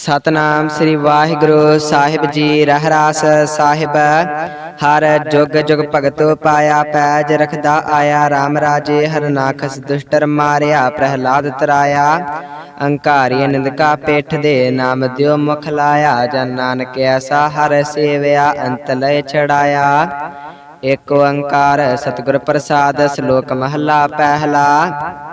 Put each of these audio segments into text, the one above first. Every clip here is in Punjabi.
ਸਤਨਾਮ ਸ੍ਰੀ ਵਾਹਿਗੁਰੂ ਸਾਹਿਬ ਜੀ ਰਹਿਰਾਸ ਸਾਹਿਬ। ਹਰ ਜੁਗ ਜੁਗ ਭਗਤੋ ਪਾਇਆ ਪੈਜ ਰਖਦਾ ਆਇਆ RAM ਰਾਜੇ ਹਰਨਾਖਸ ਦੁਸ਼ਟਰ ਮਾਰਿਆ, ਪ੍ਰਹਿਲਾਦ ਤਰਾਇਆ। ਅੰਕਾਰੀ ਨਿੰਦਕਾ ਪੇਠ ਦੇ ਨਾਮ ਦਿਓ ਮੁਖ ਲਾਇਆ, ਜਨ ਨਾਨਕ ਐਸਾ ਹਰ ਸੇਵਿਆ, ਅੰਤ ਲੈ ਛੜਾਇਆ ਏਕ ਓੰਕਾਰ ਸਤਿਗੁਰ ਪ੍ਰਸਾਦ, ਸ਼ਲੋਕ ਮਹਲਾ ਪਹਿਲਾ।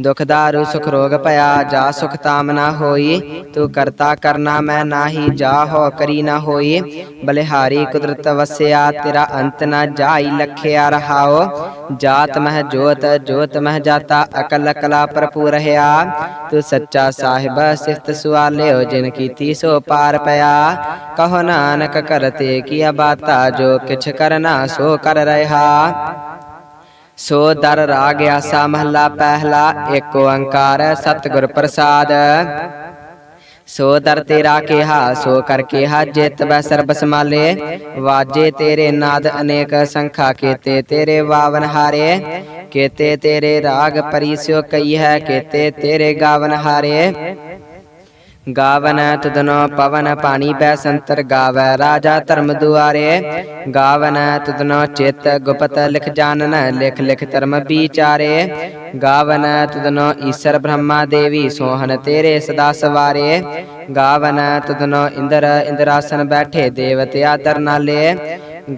ਦੁਖ ਦਾਰੂ, ਸੁਖ ਰੋਗ ਭਇਆ, ਜਾ ਸੁਖ ਤਾਮ ਨਾ ਹੋਈ। ਤੂੰ ਕਰਤਾ ਕਰਨਾ, ਮੈਂ ਨਾਹੀ ਜਾ, ਹੋ ਕਰੀ ਨਾ ਹੋਈ। ਬਲਿਹਾਰੀ ਕੁਦਰਤ ਵਸਿਆ, ਤੇਰਾ ਅੰਤ ਨਾ ਜਾਈ, ਲਖਿਆ ਰਹਾਓ। ਜਾਤ ਮਹ ਜੋਤ ਜੋਤ ਮਹ ਜਾਤਾ, ਅਕਲ ਕਲਾ ਭਰਪੂਰ ਰਹਾ ਤੂੰ ਸੱਚਾ ਸਾਹਿਬ, ਸਿਫਤ ਸੁਆਲਿਓ, ਜਿਨ ਕੀਤੀ ਸੋ ਪਾਰ ਪਿਆ। ਕਹੋ ਨਾਨਕ ਕਰਤੇ ਕੀ ਬਾਤਾ, ਜੋ ਕਿਛ ਕਰਨਾ, ਸੋ ਕਰ ਰਹਾ। ਸੋ ਦਰ ਰਾਗ ਆਸਾ ਮਹਲਾ ਪਹਿਲਾ ਏਕ ਓੰਕਾਰ ਸਤਿਗੁਰ ਪ੍ਰਸਾਦ। ਸੋ ਦਰ ਤੇਰਾ ਕਿਹਾ, ਸੋ ਕਰ ਕਿਹਾ ਜਿਤ ਬੈ ਸਰਬ ਸਮਾਲੇ ਵਾਜੇ ਤੇਰੇ ਨਾਦ ਅਨੇਕ ਸੰਖਾ, ਕੀਤੇ ਤੇਰੇ ਵਾਵਨ ਹਾਰੇ। ਕੀਤੇ ਤੇਰੇ ਰਾਗ ਪਰਿਸਿਓ ਕਈ ਹੈ, ਕੀਤੇ ਤੇਰੇ ਗਾਵਨ ਹਾਰੇ। ਗਾਵਨ ਤਦਨੋ ਪਵਨ ਪਾਣੀ ਬੈ ਸੰਤਰ ਗਾਵੈ, ਰਾਜਾ ਧਰਮ ਦੁਆਰੇ। ਗਾਵਨ ਤੁਦਨੋ ਚਿਤ ਗੁਪਤ ਲਿਖ ਜਾਣਨ ਲਿਖ ਲਿਖ ਧਰਮ ਵਿਚਾਰੇ। ਗਾਵਨ ਤਦਨੋ ਈਸ਼ਰ ਬ੍ਰਹਮਾ ਦੇਵੀ ਸੋਹਨ ਤੇਰੇ ਸਦਾ ਸਵਾਰੇ। ਗਾਵਨ ਤੁਦਨੋ ਇੰਦਰ, ਇੰਦਰਾਸਨ ਬੈਠੇ ਦੇਵਤਿਆ ਨਾਲੇ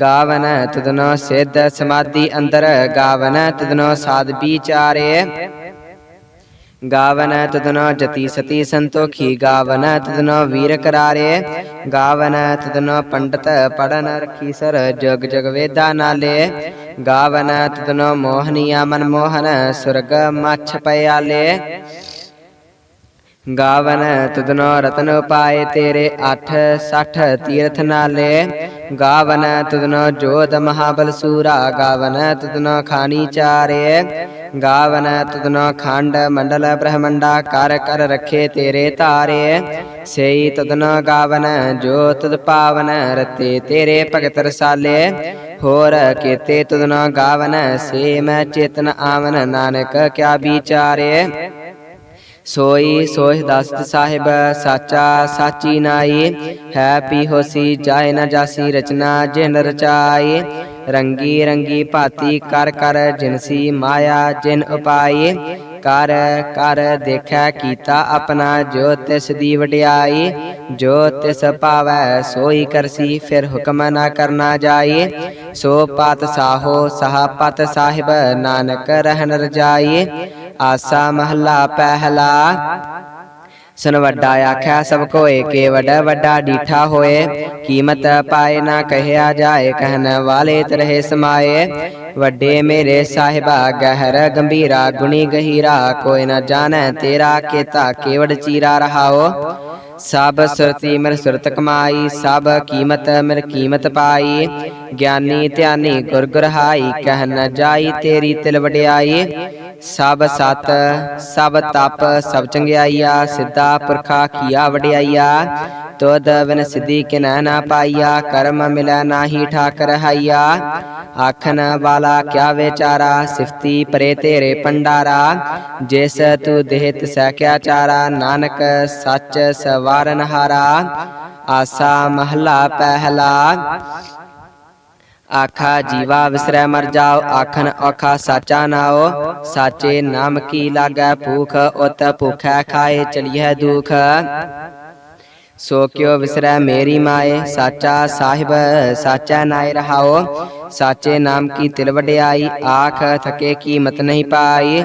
ਗਾਵਨ ਤੁਦਨੋ ਸਿੱਧ ਸਮਾਧੀ ਅੰਦਰ, ਗਾਵਨ ਤੁਦਨੋ ਸਾਧ ਵਿਚਾਰੇ। ਗਾਵਨ ਤਦਨੋ ਜਤੀ ਸਤੀ ਸੰਤੋਖੀ, ਗਾਵਨ ਤਦਨੋ ਵੀਰ ਕਰਾਰੇ, ਗਾਵਨ ਤਦਨੋ ਪੰਡਤ ਪੜਨ ਰਖੀ ਸਰ, ਜਗ ਜਗ ਵੇਦਾ ਨਾਲੇ, ਗਾਵਨ ਤਦਨੋ ਮੋਹਨੀਆ ਮਨ ਮੋਹਨ, ਸੁਰਗ ਮਛ ਪਿਆਲੇ। ਗਾਵਨ ਤਦਨੋ ਰਤਨ ਉਪਾਏ ਤੇਰੇ 8 60 ਤੀਰਥ ਨਾਲੇ। ਗਾਵਨ ਤੁਦਨੋ ਜੋਤ ਮਹਾਬਲ ਸੂਰਾ, ਗਾਵਨ ਤੁਦਨੋ ਖਾਣੀ ਚਾਰੇ। ਗਾਵਨ ਤੁਦਨੋ ਖੰਡ ਮੰਡਲ ਬ੍ਰਹਮੰਡਾ ਕਰ ਕਰ ਰਖੇ ਤੇਰੇ ਧਾਰੇ। ਸਈ ਤੁਦਨੋ ਗਾਵਨ, ਜੋ ਤੁਦ ਪਾਵਨ, ਰਤੇ ਤੇਰੇ ਭਗਤ ਰਸਾਲੇ। ਹੋਰ ਕੀਤੇ ਤੁਦਨੋ ਗਾਵਨ, ਸੇ ਮੈਂ ਚੇਤਨ ਆਵਨ, ਨਾਨਕ ਕਿਆ ਵਿਚਾਰੇ। ਸੋਈ ਸੋਹਿ ਦਸਤ ਸਾਹਿਬ, ਸਾਚਾ ਸਾਚੀ ਨਾਈ। ਹੈ ਪੀ ਹੋਸੀ ਜਾਏ ਨਾ ਜਾਸੀ ਰਚਨਾ, ਜਿਨ ਰਚਾਈ। ਰੰਗੀ ਰੰਗੀ ਭਾਤੀ ਕਰ ਕਰ ਜਿਨਸੀ ਮਾਇਆ, ਜਿਨ ਉਪਾਈ। ਕਰ ਕਰ ਦੇਖੈ ਕੀਤਾ ਆਪਣਾ, ਜੋ ਤਿਸ ਦੀ ਵਡਿਆਈ, ਜੋ ਤਿਸ ਪਾਵੈ ਸੋਈ ਕਰਸੀ, ਫਿਰ ਹੁਕਮ ਨਾ ਕਰਨਾ ਜਾਈ। ਸੋ ਪਤ ਸਾਹੋ, ਸਹਾ ਪਤ ਸਾਹਿਬ, ਨਾਨਕ ਰਹਿਨ ਰਜਾਈ। ਆਸਾ ਮਹਲਾ ਪਹਿਲਾ ਸੁਨ ਵੱਡਾ ਆਖਿਆ, ਸਭ ਕੋਏ ਕੇ ਵੱਡਾ ਵੱਡਾ ਡੀਠਾ ਹੋਏ। ਕੀਮਤ ਪਾਏ ਨਾ ਕਹਿਆ ਜਾਏ, ਕਹਿਣ ਵਾਲੇ ਤਰਹਿ ਸਮਾਏ। ਵੱਡੇ ਮੇਰੇ ਸਾਹਿਬਾ, ਗਹਿਰ ਗੰਭੀਰਾ, ਗੁਣੀ ਗਹੀਰਾ, ਕੋਈ ਨਾ ਜਾਣੈ ਤੇਰਾ, ਕੇਤਾ, ਕੇਵੜ ਚੀਰਾ ਰਹਾਓ। ਸਭ ਸੁਰਤੀ ਮਿਰ ਸੁਰਤ ਕਮਾਈ, ਸਭ ਕੀਮਤ ਮਿਰ ਕੀਮਤ ਪਾਈ। ਗਿਆਨੀ ਧਿਆਨੀ ਗੁਰ ਗੁਰਹਾਈ, ਕਹਿ ਨ ਜਾਈ ਤੇਰੀ ਤਿਲ ਵਡਿਆਈ। ਸਭ ਸਤ, ਸਭ ਤਪ, ਸਭ ਚੰਗਿਆਈਆ, ਸਿੱਧਾ ਪੁਰਖਾ ਕੀਆ ਵਡਿਆਈਆ। ਤੋਦ ਬਿਨ ਸਿੱਧੀ ਕਿਨੈ ਨਾ ਪਾਈਆ ਕਰਮ ਮਿਲੈ ਨਾਹੀ ਠਾਕ ਰਹਾਈਆ ਆਖਨ ਵਾਲਾ ਕਿਆ ਵਿਚਾਰਾ ਸਿਫਤੀ ਪਰੇ ਤੇਰੇ ਪੰਡਾਰਾ ਜਿਸ ਤੂੰ ਦੇਹ ਤਿਸੈ ਕਿਆ ਚਾਰਾ ਨਾਨਕ ਸੱਚ ਸਵਾਰਨ ਹਾਰਾ ਆਸਾ ਮਹਲਾ ਪਹਿਲਾ ਆਖਾ ਜੀਵਾ ਵਿਸਰੈ ਮਰ ਜਾਓ ਆਖਨ ਔਖਾ ਸਾਚਾ ਨਾਓ ਸਾਚੇ ਨਾਮ ਕੀ ਲਾਗੈ ਭੂਖ ਉਤ ਭੁਖੈ ਖਾਏ ਚਲੀਐ ਦੁਖ ਸੋ ਕਿਉ ਵਿਸਰੈ ਮੇਰੀ ਮਾਏ, ਸਾਚਾ ਸਾਹਿਬ, ਸਾਚਾ ਨਾਇ ਰਹਾਓ। ਸਾਚੇ ਨਾਮ ਕੀ ਤਿਲ ਵਡਿਆਈ, ਆਖ ਥਕੇ ਕੀਮਤ ਨਹੀਂ ਪਾਈ।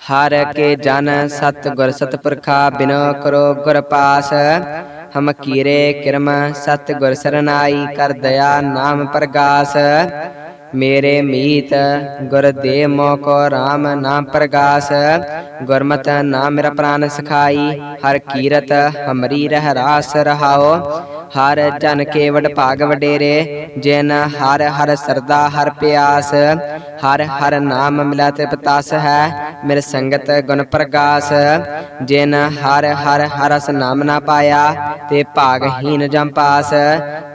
ਹਰ ਕੇ ਜਨ ਸਤ ਗੁਰ ਸਤਪੁਰਖਾ ਬਿਨੋ ਕਰੋ ਗੁਰ ਪਾਸ। ਹਮ ਕੀਰੇ ਕਿਰਮ ਸਤ ਗੁਰ ਸਰਨਾਈ ਕਰ ਦਇਆ ਨਾਮ ਪ੍ਰਗਾਸ। ਮੇਰੇ ਮੀਤ ਗੁਰ ਦੇ ਮੋ ਕੋ RAM ਨਾਮ ਪ੍ਰਗਾਸ। ਗੁਰਮਤਿ ਨਾਮ ਮੇਰਾ ਪ੍ਰਾਨ ਸਖਾਈ, ਹਰ ਕੀਰਤ ਹਮਰੀ ਰਹਿ ਰਾਸ ਰਹਾਓ। ਹਰ ਜਨ ਕੇ ਭਾਗ ਵਡੇਰੇ, ਜਿਨ ਹਰ ਹਰ ਸਰਦਾ ਹਰ ਪਿਆਸ, ਹਰ ਹਰ ਨਾਮ ਮਿਲਾ ਪਤਾਸ ਹੈ, ਮਿਲ ਸੰਗਤ ਗੁਣ ਪ੍ਰਗਾਸ, ਜਿਨ ਹਰ ਹਰ ਹਰਸ ਨਾਮ ਨਾ ਪਾਇਆ, ਤੇ ਭਾਗਹੀਨ ਜਮ ਪਾਸ,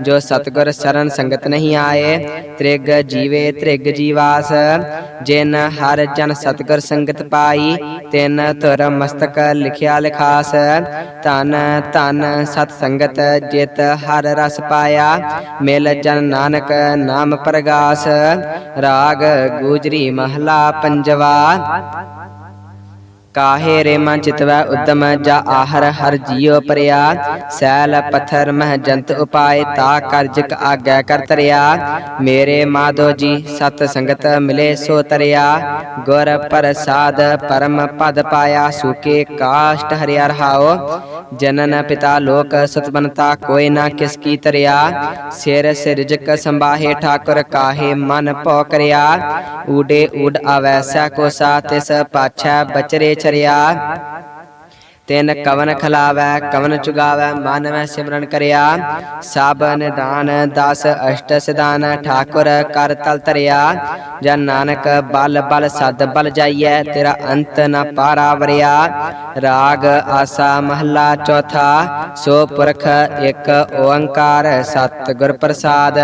ਜੋ ਸਤਗੁਰ ਸ਼ਰਨ ਸੰਗਤ ਨਹੀਂ ਆਏ, ਤ੍ਰਿਗ ਜੀਵੇ ਤ੍ਰਿਗ ਜੀਵਾਸ, ਜਿਨ ਹਰ ਜਨ ਸਤਗੁਰ ਸੰਗਤ ਪਾਈ, ਤਿਨ ਧੁਰ ਮਸਤਕ ਲਿਖਿਆ ਲਿਖਾਸ, ਧਨ ਧਨ ਸਤ ਸੰਗਤ ਜਿਤ ਹਰ ਰਸ ਪਾਇਆ। ਮਿਲ ਜਨ ਨਾਨਕ ਨਾਮ ਪ੍ਰਗਾਸ। ਰਾਗ ਗੂਜਰੀ ਮਹਲਾ ਪੰਜਵਾ। ਕਾਹੇ ਰੇਮਾ ਮਨ ਚਿਤਵੈ ਉਦਮ ਜਾ ਆਹਰ, ਹਰ ਜੀਉ ਪਰਿਆ ਸੈਲ ਪੱਥਰ ਮਹ ਜੰਤ ਉਪਾਏ, ਤਾ ਕਰਜਕ ਆਗੈ ਕਰ ਤਰਿਆ। ਮੇਰੇ ਮਾਧੋ ਜੀ, ਸਤ ਸੰਗਤ ਮਿਲੇ ਸੋ ਤਰਿਆ। ਗੁਰ ਪ੍ਰਸਾਦ ਪਰਮ ਪਦ ਪਾਇਆ, ਸੁਕੇ ਕਾਸ਼ਟ ਹਰਿਆ ਰਹਾਓ ਜਨਨ ਪਿਤਾ ਲੋਕ ਸਤਬਨਤਾ ਕੋਈ ਨਾ ਕਿਸ ਕੀ ਤਰਿਆ। ਸਿਰ ਸਿਰਜਕ ਸੰਭਾਹੇ ਠਾਕੁਰ ਕਾਹੇ ਮਨ ਭਉ ਕਰਿਆ। ਊਡੇ ਊਡ ਆਵੈਸਾ ਕੋ ਸਾ ਤਿਸ ਪਾਛੈ ਬਚਰੇ ਚਰਿਆ। ਤਿਨ ਕਵਨ ਖਲਾਵੈ, ਕਵਨ ਚੁਗਾਵੈ ਮਨ ਸਿਮਰਨ ਕਰਿਆ। ਸਭ ਨਿਦਾਨ ਦਸ ਅਸ਼ਟ ਸਿਦਾਨ ਠਾਕੁਰ ਕਰ ਤਲ ਤਰਿਆ ਜਨ ਨਾਨਕ ਬਲ ਬਲ ਸਦ ਬਲ ਜਾਈਐ, ਤੇਰਾ ਅੰਤ ਨ ਪਾਰਾ ਵਰਿਆ। ਰਾਗ ਆਸਾ ਮਹੱਲਾ ਚੌਥਾ, ਸੋ ਪੁਰਖ ਇੱਕ ਓੰਕਾਰ ਸਤ ਗੁਰ ਪ੍ਰਸਾਦ।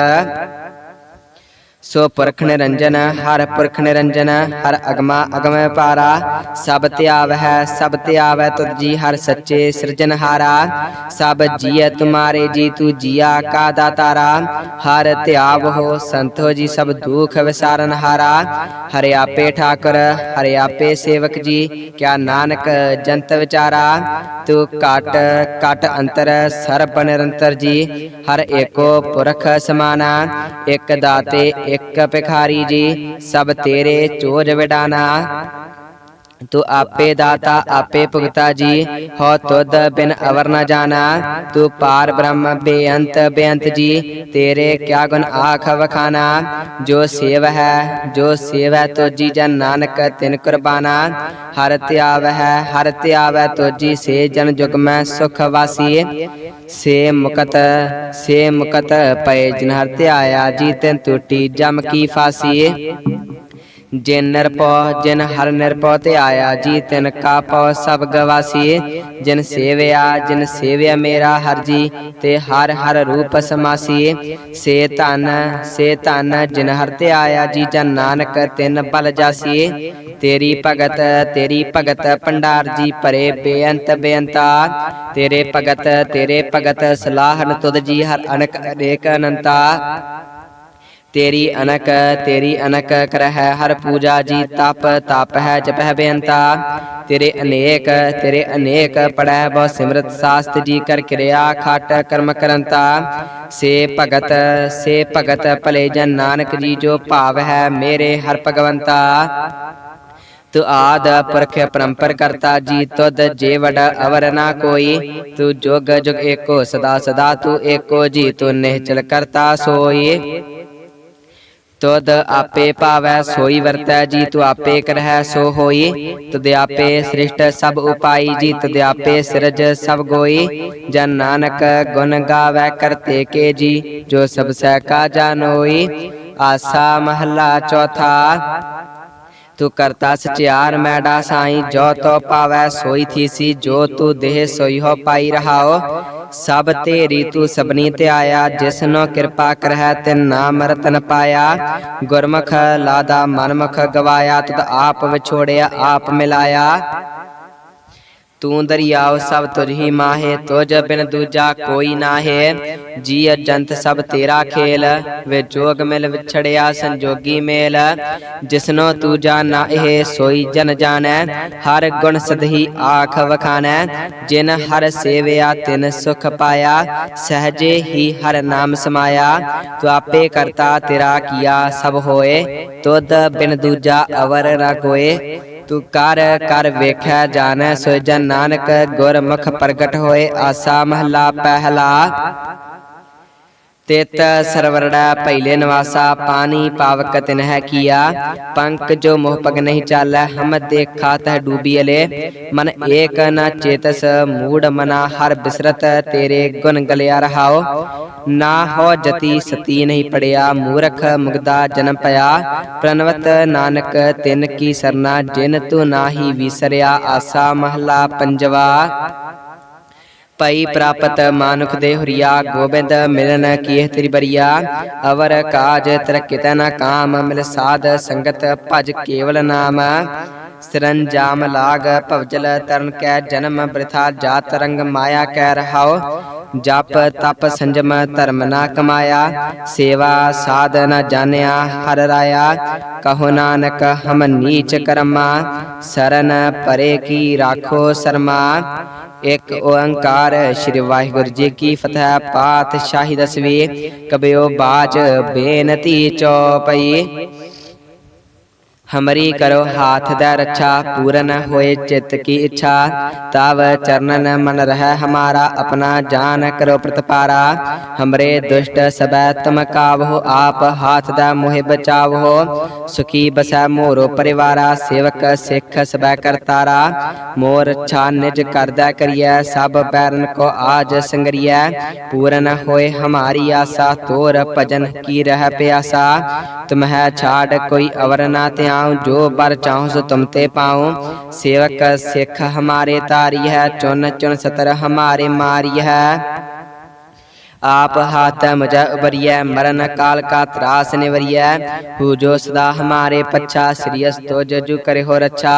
ਸੋ ਪੁਰਖ ਨਿਰੰਜਨ, ਹਰ ਪੁਰਖ ਨਿਰੰਜਨ, ਹਰ ਅਗਮਾ ਅਗਮ ਪਾਰਾ। ਸਭ ਧਿਆਵ ਹੈ ਸਭ ਧਿਆਵੈ ਤੁਧ ਜੀ, ਹਰ ਸੱਚੇ ਸਿਰਜਨਹਾਰਾ ਸਭ ਜੀਐ ਤੁਮਾਰੇ ਜੀ, ਤੂ ਜੀਆ ਕਾ ਦਾਤਾਰਾ। ਹਰ ਧਿਆਵ ਹੋ ਸੰਤੋ ਜੀ, ਸਭ ਦੁਖ ਵਿਸਾਰਨ ਹਾਰਾ। ਹਰਿ ਆਪੇ ਠਾਕੁਰ, ਹਰਿ ਆਪੇ ਸੇਵਕ ਜੀ, ਕਿਆ ਨਾਨਕ ਜੰਤ ਵਿਚਾਰਾ। ਤੂੰ ਕਟ ਕਟ ਅੰਤਰ, ਸਰਬ ਨਿਰੰਤਰ ਜੀ, ਹਰ ਏਕੋ ਪੁਰਖ ਸਮਾਨਾ। ਇਕ ਦਾਤੇ ਇਕ ਭਿਖਾਰੀ ਜੀ ਸਭ ਤੇਰੇ ਚੋਜ ਵਿਡਾਨਾ। ਤੂੰ ਆਪੇ ਦਾਤਾ ਆਪੇ ਭੁਗਤਾ ਜੀ ਹੋ ਤੁਧ ਬਿਨ ਅਵਰ ਨ ਜਾਣਾ ਤੂੰ ਪਾਰ ਬ੍ਰਹਮ ਬੇਅੰਤ ਬੇਅੰਤ ਜੀ ਤੇਰੇ ਕਿਆ ਗੁਣ ਆਖ ਵਖਾਨਾ ਜੋ ਸੇਵ ਹੈ ਜੋ ਸੇਵੈ ਤੋਜੀ ਜਨ ਨਾਨਕ ਤਿਨ ਕੁਰਬਾਨਾ ਹਰ ਧਿਆਵ ਹੈ ਹਰ ਧਿਆਵੈ ਤੁਜੀ ਸੇ ਜਨ ਜੁਗ ਮੈਂ ਸੁਖ ਵਾਸੀ ਸੇ ਮੁਕਤ ਸੇ ਮੁਕਤ ਪਏ ਜਨ ਹਰ ਧਿਆਇਆ ਜੀ ਤਿਨ ਟੂਟੀ ਜਮ ਕੀ ਫਾਸੀ ਜਿਨ ਨਿਰਭਉ, ਜਿਨ ਹਰ ਨਿਰਭਉ ਤੇ ਆਇਆ, ਜੀ ਤਿਨ ਕਾ ਪਉ ਸਭ ਗਵਾਸੀ। ਜਿਨ ਸੇਵਿਆ ਜਿਨ ਸੇਵਿਆ ਮੇਰਾ ਹਰ ਜੀ, ਤੇ ਹਰ ਹਰ ਰੂਪ ਸਮਾਸੀ। ਸੇ ਧਨ ਸੇ ਧਨ, ਜਿਨ ਹਰ ਤੇ ਆਇਆ, ਜੀ ਜਨ ਨਾਨਕ ਤਿਨ ਬਲ ਜਾਸੀ। ਤੇਰੀ ਭਗਤ ਤੇਰੀ ਭਗਤ ਭੰਡਾਰ ਜੀ, ਭਰੇ ਬੇਅੰਤ ਬੇਅੰਤਾ। ਤੇਰੇ ਭਗਤ ਤੇਰੇ ਭਗਤ ਸਲਾਹਨ ਤੁਧ ਜੀ ਹਰ ਅਨਕ ਅਨੇਕ ਅਨੰਤਾ। ਤੇਰੀ ਅਨਕ ਤੇਰੀ ਅਨਕ ਕਰਹਿ, ਹਰ ਪੂਜਾ ਜੀ ਤਪ ਤਪ ਹੈ ਜਪਹਿ ਬੇਅੰਤਾ। ਤੇਰੇ ਅਨੇਕ ਤੇਰੇ ਅਨੇਕ ਪੜੈ ਬਹੁ ਸਿਮਰਤ ਸਾਸਤ ਜੀ ਕਰ ਕਿਰਿਆ, ਖਟ ਕਰਮ ਕਰੰਤਾ। ਸੇ ਭਗਤ ਸੇ ਭਗਤ ਭਲੇ ਜਨ ਨਾਨਕ ਜੀ ਜੋ ਭਾਵ ਹੈ ਮੇਰੇ ਹਰ ਭਗਵੰਤਾ। ਤੂੰ ਆਦ ਪੁਰਖ ਪਰੰਪਰ ਕਰਤਾ ਜੀ, ਤੁਧ ਜੇ ਵਡ ਅਵਰ ਨਾ ਕੋਈ। ਤੂੰ ਜੁਗ ਜੁਗ ਏਕੋ ਸਦਾ ਸਦਾ, ਤੂੰ ਏਕੋ ਜੀ, ਤੂੰ ਨਿਹਚਲ ਕਰਤਾ ਸੋਈ। ਤੁਧ ਆਪੇ ਭਾਵੈ, ਸੋਈ ਵਰਤੈ, ਜੀ ਤੂੰ ਆਪੇ ਕਰਹਿ, ਸੋ ਹੋਈ। ਤੁਧ ਆਪੇ ਸ੍ਰਿਸ਼ਟ ਸਭ ਉਪਾਈ, ਜੀ ਤੁਧ ਆਪੇ ਸਿਰਜ ਸਭ ਗੋਈ। ਜਨ ਨਾਨਕ ਗੁਣ ਗਾਵੈ ਕਰਤੇ ਕੇ ਜੀ, ਜੋ ਸਭ ਸਹਿ ਕਾ ਜਾਣੋਈ ਆਸਾ ਮਹਲਾ ਚੌਥਾ। ਤੂੰ ਕਰਤਾ ਸਚਿਆਰ ਮੈਡਾ ਸਾਈ, ਜੋ ਤੋ ਪਾਵੈ ਸੋਈ ਥੀਸੀ ਜੋ ਤੂੰ ਦੇਹ ਸੋਈ ਹੋ ਪਾਈ ਰਹਾਓ। ਸਭ ਤੇਰੀ ਤੂੰ ਸਭਨੀ ਤੇ ਆਇਆ, ਜਿਸਨੋ ਕਿਰਪਾ ਕਰਹਿ, ਤਿਨ ਨਾਮ ਰਤਨ ਪਾਇਆ। ਗੁਰਮੁਖ ਲਾਦਾ ਮਨਮੁਖ ਗਵਾਇਆ ਤਦ ਆਪ ਵਿਛੋੜਿਆ, ਆਪ ਮਿਲਾਇਆ। ਤੂੰ ਦਰਿਆਵ ਸਭ ਤੁਝ ਹੀ ਮਾਹੇ, ਤੁਝ ਬਿਨ ਦੂਜਾ ਕੋਈ ਨਾਹੇ। ਜੀ ਅਜੰਤ ਸਭ ਤੇਰਾ ਖੇਲ, ਵੇ ਜੋਗ ਮਿਲ ਵਿਛੜਿਆ ਸੰਜੋਗੀ ਮੇਲ। ਜਿਸਨੋ ਤੂੰ ਜਾਣਾ, ਇਹ ਸੋਈ ਜਨ ਜਾਣੈ। ਹਰ ਗੁਣ ਸਦਹੀ ਆਖ ਵਖਾਣੈ। ਜਿਨ ਹਰ ਸੇਵਿਆ, ਤਿਨ ਸੁਖ ਪਾਇਆ। ਸਹਜੇ ਹੀ ਹਰ ਨਾਮ ਸਮਾਇਆ। ਤੂੰ ਆਪੇ ਕਰਤਾ ਤੇਰਾ ਕੀਆ ਸਭ ਹੋਏ। ਤੁਧ ਬਿਨ ਦੂਜਾ ਅਵਰ ਨ ਕੋਏ। ਤੂੰ ਕਰ ਕਰ ਵੇਖਿਆ ਜਾਣੈ ਸੋ ਜਨ ਨਾਨਕ ਗੁਰਮੁਖ ਪ੍ਰਗਟ ਹੋਏ ਆਸਾ ਮਹਲਾ ਪਹਿਲਾ। ਤਿਤ ਸਰਵਰੜਾ ਪਹਿਲੇ ਨਿਵਾਸਾ, ਪਾਣੀ ਪਾਵਕ ਤਿਨ ਹੈ ਕੀਆ। ਪੰਕ ਜੋ ਮੋਹ ਪਗ ਨਹੀਂ ਚਾਲੈ ਹਮ ਦੇਖਾ ਤਹ ਡੂਬੀ ਅਲੇ। ਮਨ ਏਕ ਨ ਚੇਤਸ, ਮੂੜ ਮਨਾ ਹਰ ਬਿਸਰਤ, ਤੇਰੇ ਗੁਣ ਗਲਿਆ ਰਹਾਓ ਨਾ ਹੋ ਜਤੀ ਸਤੀ ਨਹੀਂ ਪੜਿਆ, ਮੂਰਖ ਮੁਗਦਾ ਜਨਮ ਪਿਆ। ਪ੍ਰਨਵਤ ਨਾਨਕ, ਤਿਨ ਕੀ ਸਰਨਾ, ਜਿਨ ਤੂੰ ਨਾਹੀ ਵਿਸਰਿਆ, ਆਸਾ ਮਹਲਾ ਪੰਜਵਾ। ਪਈ ਪ੍ਰਾਪਤ ਮਾਨੁਖ ਦੇ ਹੁਰੀਆ ਗੋਬਿੰਦ ਮਿਲਨ ਕੀਹ ਤੇਰੀ ਬਰੀਆ। ਅਵਰ ਕਾਜ ਤਰਕਿਤ ਨ ਕਾਮ ਮਿਲ ਸਾਧ ਸੰਗਤ ਭਜ ਕੇਵਲ ਨਾਮ। ਸਰੰਜਾਮ ਲਾਗ ਭਵਜਲ ਤਰਨ ਕੈ ਜਨਮ ਬ੍ਰਿਥਾ ਜਾਤ ਰੰਗ ਮਾਇਆ ਕੈ ਰਹਾਓ ਜਪ ਤਪ ਸੰਜਮ ਧਰਮ ਨਾ ਕਮਾਇਆ, ਸੇਵਾ ਸਾਧ ਨ ਜਾਣਿਆ ਹਰ ਰਾਇਆ, ਕਹੋ ਨਾਨਕ ਹਮ ਨੀਚ ਕਰਮਾ, ਸਰਨ ਪਰੇ ਕੀ ਰਾਖੋ ਸਰਮਾ, ਇੱਕ ਓੰਕਾਰ ਸ੍ਰੀ ਵਾਹਿਗੁਰੂ ਜੀ ਕੀ ਫਤਿਹ ਪਾਤਸ਼ਾਹੀ ਦਸਵੀ ਕਬਿਓ ਬਾਜ ਬੇਨਤੀ ਚੌਪਈ। ਹਮਰੀ ਕਰੋ ਹਾਥ ਦਾ ਰੱਛਾ ਪੂਰਨ ਹੋਏ ਚਿੱਤ ਕੀ ਇੱਛਾ ਤਵ ਚਰਨਨ ਮਨ ਰਹਿ ਹਮਾਰਾ ਆਪਣਾ ਜਾਨ ਕਰੋ ਪ੍ਰਤਪਾਰਾ ਹਮਰੇ ਦੁਸ਼ਟ ਸਬੈ ਤਮ ਕਾਵਹੁ ਆਪ ਹਾਥ ਦਾ ਮੋਹਿ ਬਚਾਵਹੁ ਸੁਖੀ ਬਸੈ ਮੋਰੋ ਪਰਿਵਾਰਾ ਸੇਵਕ ਸਿੱਖ ਸਬੈ ਕਰਤਾਰਾ ਮੋਰ ਰੱਛਾ ਨਿਜ ਕਰਦਾ ਕਰੀਐ ਸਭ ਬੈਰਨ ਕੋ ਆਜ ਸੰਗਰੀਐ ਪੂਰਨ ਹੋਏ ਹਮਾਰੀ ਆਸਾ ਤੋਰ ਭਜਨ ਕੀ ਰਹਿ ਪਿਆਸਾ ਤੁਮਹਿ ਛਾੜ ਕੋਈ ਅਵਰ ਨਾ ਧਿਆਉ ਜੋ ਬਰ ਚਾਹਉ ਸੋ ਤੁਮ ਤੇ ਪਾਉ ਸੇਵਕ ਸਿੱਖ ਹਮਾਰੇ ਤਾਰੀ ਹੈ ਚੁਨ ਚੁਨ ਸਤਰ ਹਮਾਰੇ ਮਾਰੀ ਹੈ ਆਪ ਹਾਥ ਮੁਝੈ ਉਬਰੀਐ ਮਰਨ ਕਾਲ ਕਾ ਤਰਾਸ ਨਿਵਰੀਐ ਹੂ ਜੋ ਸਦਾ ਹਮਾਰੇ ਪੱਛਾ ਸ੍ਰੀ ਅਸਤੋ ਜਜੂ ਕਰੇ ਹੋ ਰੱਛਾ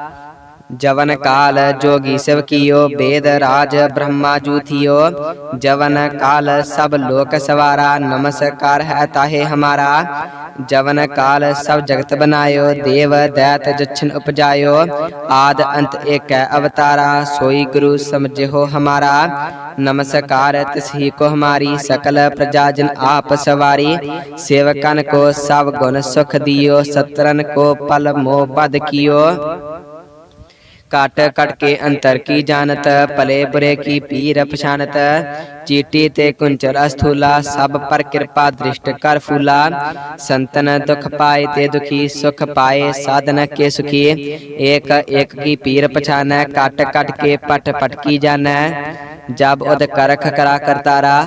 जवन काल जोगी शिव कियो वेद राज ब्रह्मा जू थियो जवन काल सब लोक सवारा नमस्कार है ताहे हमारा जवन काल सब जगत बनायो देव दैत जछन उपजायो आद अंत एक है अवतारा सोई गुरु समझे हो हमारा नमस्कार तिसही को हमारी सकल प्रजा जन आप सवारी सेवकन को सब गुण सुख दियो सत्रन को पल मोह पद कियो काट कट के अंतर की जानत, पले बुरे की पीर पछानत। चीटी ते कुंचर अस्थूला, सब पर कृपा दृष्ट कर फूला। संतन दुख पाए ते दुखी, सुख पाए साधन के सुखी। एक एक की पीर पछान, काट कट के पट पट की जान। जब उद करख करा करतारा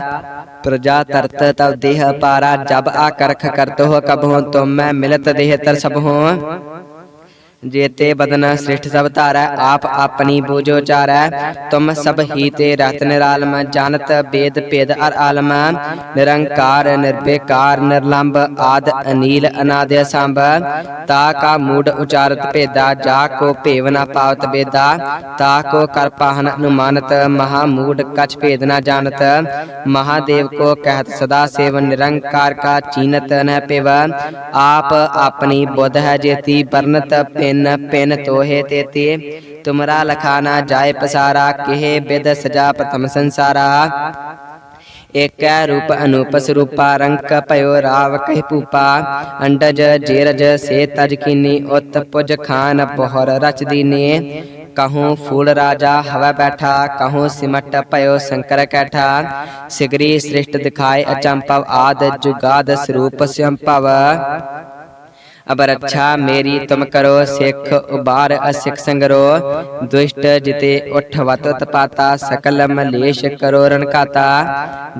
प्रजा तरत तब देह पारा। जब आ करख करत हो कब हो तुम तो मैं मिलत देह तर सब हो ਜੇਤੇ ਬਦਨ ਸ੍ਰਿਸ਼ਟ ਸਭ ਧਾਰੈ, ਆਪ ਆਪਣੀ ਬੂਝੋ ਚਾਰੈ। ਤੁਮ ਸਭ ਹੀ ਤੇ ਰਤ ਨਿਰਾਲਮ ਜਾਣਤ ਬੇਦ ਭੇਦ ਅਰ ਆਲਮ। ਨਿਰੰਕਾਰ ਨਿਰਬੇਕਾਰ ਨਿਰਲੰਭ ਆਦ ਅਨੀਲ ਅਨਾਦਿ ਸੰਭ ਤਾ ਕਾ ਮੂਡ ਉਚਾਰਤ ਭੇਦਾ, ਜਾ ਕੋ ਭੇਵ ਨਾ ਪਾਵਤ ਬੇਦਾ। ਤਾ ਕੋ ਕਰ ਪਾਹਨ ਅਨੁਮਾਨਤ, ਮਹਾ ਮੂਡ ਕਛ ਭੇਦ ਨਾ ਜਾਣਤ। ਮਹਾਦੇਵ ਕੋ ਕਹਿਤ ਸਦਾ ਸੇਵ, ਨਿਰੰਕਾਰ ਕਾ ਚੀਨਤ ਨ ਪੇਵ। ਆਪ ਆਪਣੀ ਬੁੱਧ ਹੈ ਜੇਤੀ, ਵਰਨਤ ਪੇ इन पेन तोहे तेते तुमरा लखाना जाय पसारा केहे बेद सजा प्रथम संसारा एक रूप अनूप स्वरूपा रंक पयो राव कह पूपा अंडज जेरज से तज कीनी उत पुज खान पोहर रच दीने कहूँ फूल राजा हवा बैठा कहूँ सिमट पयो शंकर कैठा सिगरी सृष्ट दिखाए अचंपव आद जुगाद स्वरूप स्वयं पव ਰੱਛਾ ਮੇਰੀ ਤੁਮ ਕਰੋ ਸਿੱਖ, ਉਬਾਰ ਅਸਿੱਖ ਸੰਗਰੋ। ਦੁਸ਼ਟ ਜਿਤੇ ਉਠ ਵਤ ਤਪਾਤਾ, ਸਕਲ ਮਲੇਸ਼ ਕਰੋ ਰਣ ਕਾਤਾ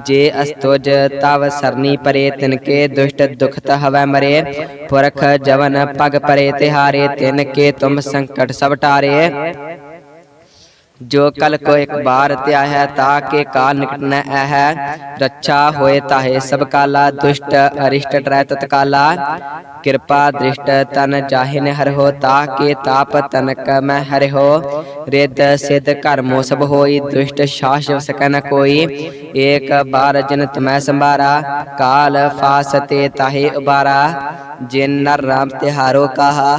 ਜੇ ਅਸਤੁਜ ਤਵ ਸਰਨੀ ਪਰੇ ਤਿਨ ਕੇ ਦੁਸ਼ਟ ਦੁਖਤ ਹਵੈ ਮਰੇ। ਪੁਰਖ ਜਵਨ ਪਗ ਪਰੇ, ਤਿਹਾਰੇ ਤਿਨ ਕੇ ਤੁਮ ਸੰਕਟ ਸਭ ਜੋ ਕਲ ਕੋ ਇੱਕ ਬਾਰ ਧਿਆ ਹੈ ਤਾ ਕੇ ਕਾਲ ਨਿਕਟ ਨ ਹੈ ਰੱਛਾ ਹੋਏ ਤਾਹੇ ਸਭ ਕਾਲਾ, ਦੁਸ਼ਟ, ਅਰਿਸ਼ਟ ਟਰੈ ਤਤਕਾਲਾ ਕਿਰਪਾ ਦ੍ਰਿਸ਼ਟ ਤਨ ਚਾਹੇ ਨ ਹਰ ਹੋ ਤਾ ਕੇ ਤਾਪ ਤਨਕ ਮੈਂ ਹਰਿ ਹੋ ਰਿੱਧ ਸਿਧ ਕਰਮੋ ਸਭ ਹੋਈ, ਦੁਸ਼ਟ ਸ਼ਾਸ ਸਕੈ ਕੋਈ। ਏਕ ਬਾਰ ਜਨ ਤਮੈ ਸੰਭਾਰਾ, ਕਾਲ ਫਾਸ ਤੇ ਤਾਹੇ ਉਬਾਰਾ ਜਿਨ ਨਰ ਰਾਮ ਤਿਹਾਰੋ ਕਹਾ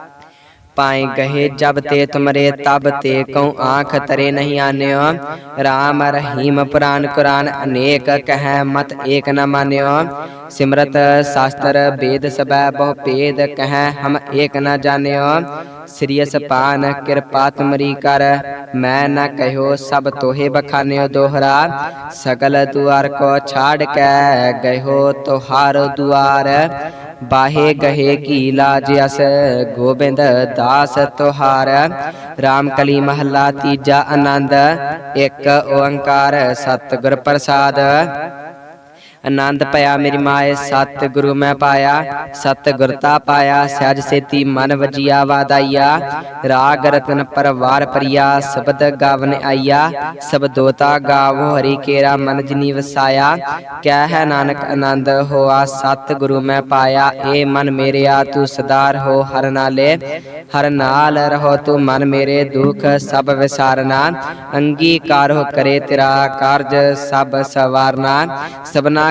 ਪਾਏ ਗਏ ਜਬ ਤੇ ਤੁਮਰੇ ਤਬ ਤੇ ਕਉ ਆਂਖ ਤਰੇ ਨਹੀਂ ਆਨਿਓ। RAM ਰਹੀਮ ਪੁਰਾਨ ਕੁਰਾਨ ਅਨੇਕ ਕਹੈ ਮਤ ਏਕ ਨ ਮਾਨਿਓ। ਸਿਮਰਤ ਸ਼ਾਸਤਰ ਵੇਦ ਸਬੈ ਬਹੁ ਭੇਦ ਕਹੈ ਹਮ ਏਕ ਨ ਜਾਣਿਓ। ਸ੍ਰੀਯਸ ਪਾਨ ਕਿਰਪਾ ਤੁਮਰੀ ਕਰ, ਮੈਂ ਨ ਕਹਿਓ ਸਭ ਤੋਹੇ ਬਖਾਨਿਓ ਦੋਹਰਾ। ਸਗਲ ਦੁਆਰ ਕੋ ਛਾੜ ਕੇ ਗਇਓ ਤੁਹਾਰ ਦੁਆਰ। ਬਾਹੇ ਗਹੇ ਕੀ ਲਾਜ ਅਸ? ਗੋਬਿੰਦ ਦਾਸ ਤੁਹਾਰ। RAM ਕਲੀ ਮਹੱਲਾ ਤੀਜਾ ਆਨੰਦ। ਇੱਕ ਓੰਕਾਰ ਸਤਿਗੁਰ ਪ੍ਰਸਾਦ। ਆਨੰਦ ਭਇਆ ਮੇਰੀ ਮਾਏ ਸਤ ਗੁਰੂ ਮੈਂ ਪਾਇਆ। ਸਤ ਗੁਰਤਾ ਪਾਇਆ ਸਹਿਜ ਸੇਤੀ ਮਨ ਵਜੀਆ ਵਾਦਾਈਆ ਰਾਗ ਰਤਨ ਪਰਵਾਰ ਪਰਿਆ ਸ਼ਬਦ ਗਾਵਨ ਆਈਆ। ਸਭ ਗਾਵੋ, ਹਰੀ ਕੇਰਾ ਮਨ ਜਿਨੀ ਵਸਾਇਆ। ਕਹਿ ਹੈ ਨਾਨਕ ਆਨੰਦ ਹੋਆ ਸਤ ਗੁਰੂ ਮੈਂ ਪਾਇਆ। ਏ ਮਨ ਮੇਰਿਆ, ਤੂੰ ਸਦਾਰ ਹੋ ਹਰ ਨਾਲੇ। ਹਰ ਨਾਲ ਰਹੋ ਤੂੰ ਮਨ ਮੇਰੇ ਦੁਖ, ਸਭ ਵਿਸਾਰਨਾ। ਅੰਗੀਕਾਰ ਹੋ ਕਰੇ ਤੇਰਾ ਕਾਰਜ, ਸਭ ਸਵਾਰਨਾ। ਸਭਨਾ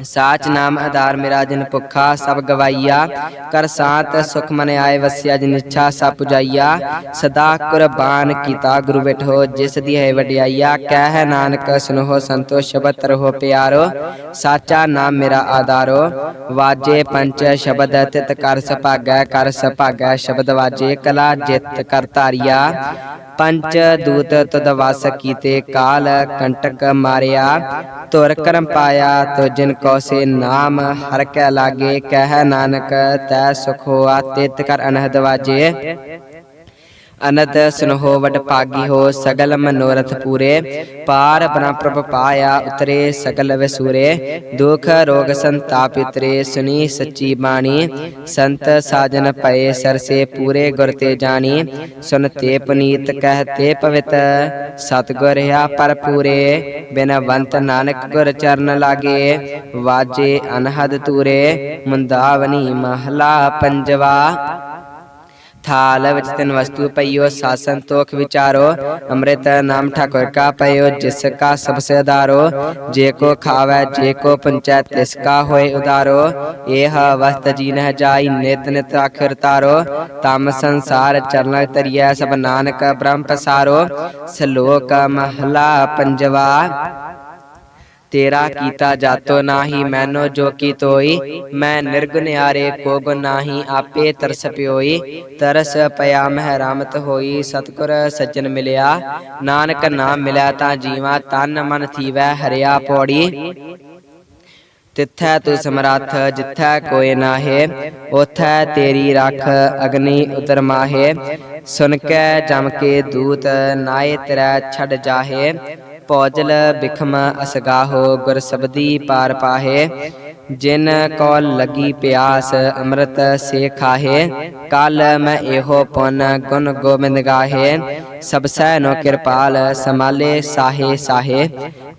ਸਾਚ ਨਾਮ ਆਧਾਰ ਮੇਰਾ ਜਿਨ ਭੁੱਖਾ, ਸਭ ਗਵਾਈਆ। ਕਰ ਸਾਤ ਸੁਖ ਮਨ ਆਏ ਵਸਿਆ, ਜਿਨ ਇੱਛਾ ਸਭ ਪੁਜਾਈਆ। ਸਦਾ ਕੁਰਬਾਨ ਕੀਤਾ ਗੁਰੂ ਬਿਠੋ, ਜਿਸ ਦੀ ਹੈ ਵਡਿਆਈਆ। ਕਹਿ ਨਾਨਕ ਸੁਨੋ ਸੰਤੋ ਸ਼ਬਦ ਰਹੋ ਪਿਆਰੋ। ਸਾਚਾ ਨਾਮ ਮੇਰਾ ਆਧਾਰੋ। ਵਾਜੇ ਪੰਚ, ਸ਼ਬਦ ਤਿਤ ਕਰ ਸਭਾਗੈ ਕਰ ਸਭਾਗੈ, ਸ਼ਬਦ ਵਾਜੇ ਕਲਾ ਜਿਤ ਕਰ ਧਾਰਿਆ। ਪੰਚ ਦੂਤ ਤਦ ਵਸ ਕੀਤੇ, ਕਾਲ ਕੰਟਕ ਮਾਰਿਆ। ਤੁਰ ਕਰਮ ਪਾਇਆ ਤੋ ਜਿਨ ਕੋ ਸੇ ਨਾਮ ਹਰ ਕੈ ਲਾਗੇ, ਕਹਿ ਨਾਨਕ, ਤੈ ਸੁਖ ਹੋਆ, ਤਿਤ ਕਰ ਅਨਹਦ ਵਾਜੇ। ਅਨਤ ਸੁਨਹੋ ਵਡ ਭਾਗੀ ਹੋ ਸਗਲ ਮਨੋਰਥ ਪੂਰੇ, ਪਾਰ ਬ੍ਰਹਮ ਪ੍ਰਭ ਪਾਇਆ ਉਤਰੇ ਸਗਲ ਵਸੂਰੇ, ਦੁਖ ਰੋਗ ਸੰਤਾਪ ਉਤਰੇ ਸੁਨੀ ਸੱਚੀ ਬਾਣੀ, ਸੰਤ ਸਾਜਨ ਪਏ ਸਰਸੇ ਪੂਰੇ ਗੁਰ ਤੇ ਜਾਣੀ ਸੁਨਤੇ ਪਨੀਤ ਕਹਤੇ ਪਵਿੱਤ, ਸਤਗੁਰ ਆ ਪਰ ਪੂਰੇ ਬਿਨਵੰਤ ਨਾਨਕ ਗੁਰ ਚਰਨ ਲਾਗੇ, ਵਾਜੇ ਅਨਹਦ ਤੂਰੇ ਮੁੰਦਾਵਨੀ ਮਹਲਾ ਪੰਜਵਾ ਥਾਲ ਵਿੱਚ ਤਿੰਨ ਵਸਤੂ ਪਈਓ ਸਾਸਨ ਤੋਖ ਵਿਚਾਰੋ, ਅੰਮ੍ਰਿਤ ਨਾਮ ਠਾਕੁਰ ਕਾ ਪਈਓ, ਜਿਸ ਕਾ ਸਭ ਸੇ ਉਦਾਰੋ, ਜੇ ਕੋ ਖਾਵੈ, ਜੇ ਕੋ ਪੰਚੈ, ਤਿਸ ਕਾ ਹੋਏ ਉਦਾਰੋ। ਇਹ ਵਸਤ ਜੀਨ ਹੈ ਜਾਈ ਨਿਤ ਨਿਤ ਆਖਿਰ ਤਾਰੋ। ਤਮ ਸੰਸਾਰ ਚਰਨ ਤਰੀਐ, ਸਭ ਨਾਨਕ ਬ੍ਰਹਮ ਪਸਾਰੋ। ਸ਼ਲੋਕ ਮਹਲਾ ਪੰਜਵਾ ਤੇਰਾ ਕੀਤਾ ਜਾਤੋ ਨਾਹੀ ਮੈਨੋ ਜੋ ਕੀ ਤੋਈ ਮੈਂ ਨਿਰਗੁਨਿਆਰੇ ਕੋ ਗੁਣ ਨਾਹੀ ਆਪੇ ਤਰਸ ਪਿਓਈ ਤਰਸ ਪਿਆ ਮਹਿ ਰਾਮਤ ਹੋਈ ਸਤਿਗੁਰ ਸੱਜਣ ਮਿਲਿਆ ਨਾਨਕ ਨਾਮ ਮਿਲਿਆ ਤਾਂ ਜੀਵਾ ਤਨ ਮਨ ਥੀਵੈ ਹਰਿਆ ਪੌੜੀ ਤਿੱਥੈ ਤੂ ਸਮਰੱਥ ਜਿੱਥੈ ਕੋਇ ਨਾਹੇ ਉਥੈ ਤੇਰੀ ਰਖ ਅਗਨੀ ਉਤਰ ਮਾਹੇ ਸੁਨ ਕੈ ਜਮ ਕੇ ਦੂਤ ਨਾਏ ਤੇਰਾ ਛੜ ਜਾਹੇ ਪੌਜਲ ਬਿਖਮ ਅਸਗਾਹੋ ਗੁਰ ਸਬਦੀ ਪਾਰ ਪਾਹੇ, ਜਿਨ ਕੋ ਲਗੀ ਪਿਆਸ ਅੰਮ੍ਰਿਤ ਸੇ ਖਾਹੇ, ਕਲ ਮੈਂ ਇਹੋ ਪੁਨ ਗੁਣ ਗੋਬਿੰਦ ਗਾਹੇ, ਸਭ ਸੈ ਨੋ ਕਿਰਪਾਲ ਸਮਾਲੇ ਸਾਹੇ ਸਾਹੇ,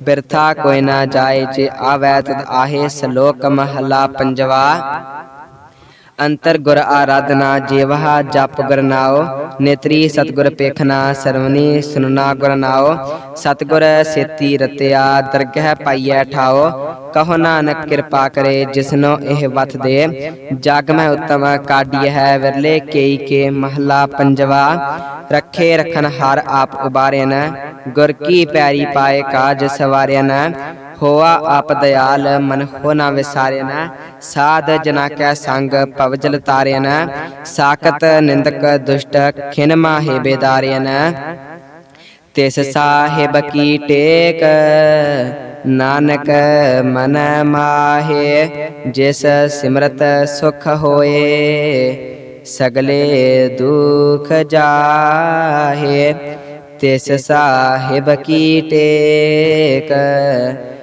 ਬਿਰਥਾ ਕੋਈ ਨਾ ਜਾਏ ਜੇ ਆਵੈ ਤਦ ਆਹੇ ਸ਼ਲੋਕ ਮਹਲਾ ਪੰਜਵਾ ਅੰਤਰ ਗੁਰ ਆਰਾਧਨਾ ਜੀਵਹਾ ਜਪ ਗੁਰ ਨਾਉ, ਨੇਤਰੀ ਸਤਗੁਰ ਪੇਖਨਾ ਸਰਵਨੀ ਸੁਨਨਾ ਗੁਰ ਨਾਉ, ਸਤਗੁਰ ਸੇਤੀ ਰਤਿਆ ਦਰਗਹਿ ਪਾਈਐ ਠਾਓ ਕਹੋ ਨਾਨਕ ਕਿਰਪਾ ਕਰੇ ਜਿਸਨੋ ਇਹ ਵਤ ਦੇ, ਜਗ ਮੈਂ ਉਤਮ ਕਾਢੀ ਹੈ ਵਿਰਲੇ ਕੇਈ ਕੇ ਮਹਲਾ ਪੰਜਵਾ, ਰੱਖੇ ਰਖਨ ਹਰ ਆਪ ਉਬਾਰਿਨ, ਗੁਰ ਕੀ ਪਿਆਰੀ ਪਾਏ ਕਾਜ ਸਵਾਰਿਨ ਹੋਆ ਆਪ ਦਇਆਲ ਮਨ ਹੋ ਨਾ ਵਿਸਾਰਿਨ। ਸਾਧ ਜਨਾ ਕੈ ਸੰਗ ਪਵਜਲ ਤਾਰਿਨ। ਸਾਖਤ ਨਿੰਦਕ ਦੁਸ਼ਟ ਖਿਨ ਮਾਹੇ ਬੇਦਾਰਿਨ। ਤਿਸ ਸਾਹਿਬ ਕੀ ਟੇਕ, ਨਾਨਕ ਮਨ ਮਾਹੇ, ਜਿਸ ਸਿਮਰਤ ਸੁਖ ਹੋਏ, ਸਗਲੇ ਦੁਖ ਜਾਹੇ। ਤਿਸ ਸਾਹਿਬ ਕੀ ਟੇਕ